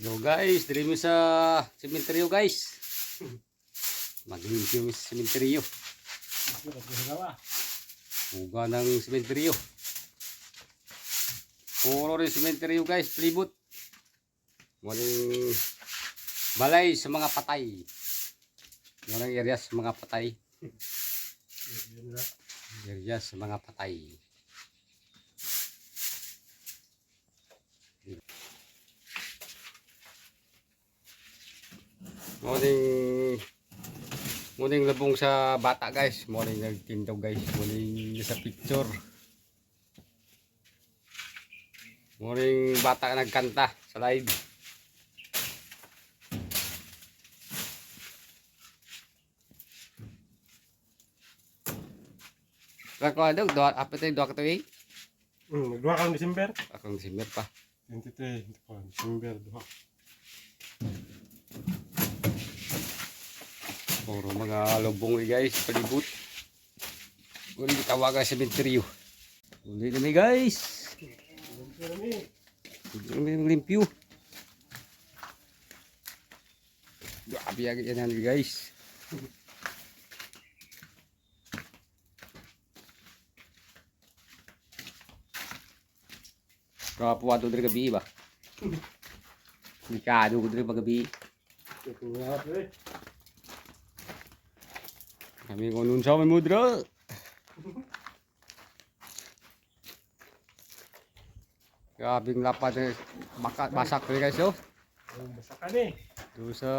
Yo guys, diri mi sa sementeryo guys. Maglimpyo mi sa sementeryo. Huga ng sementeryo. Puro rin sementeryo guys, palibot. Muling balay sa mga patay. Muling area sa mga patay. Area sa mga patay. Morning Morning labong sa bata guys. Morning nagtindog guys. Morning sa picture. Morning bata nagkanta sa live. Kako adog do apa tayo do ka eh? Hmm, nagduha ka ng December? Akong simmer pa. 23, hindi ko, December, Puro mga lubong guys, palibot. Uli tawagan sa sementeryo. Uli na guys. Uli na limpyo. Grabe agad yan natin guys. Kapuwado dari gabi ba? Mikado ko dari pagabi. ito nga eh. Ko nun sa may mudra. Grabing lapad eh. Baka, basak rin guys oh. Ang basa ka ni. Doon sa...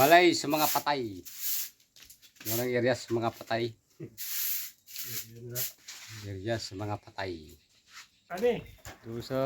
Balay sa mga patay. Yan ang area sa mga patay. Area sa mga patay. Ka ni. Doon sa...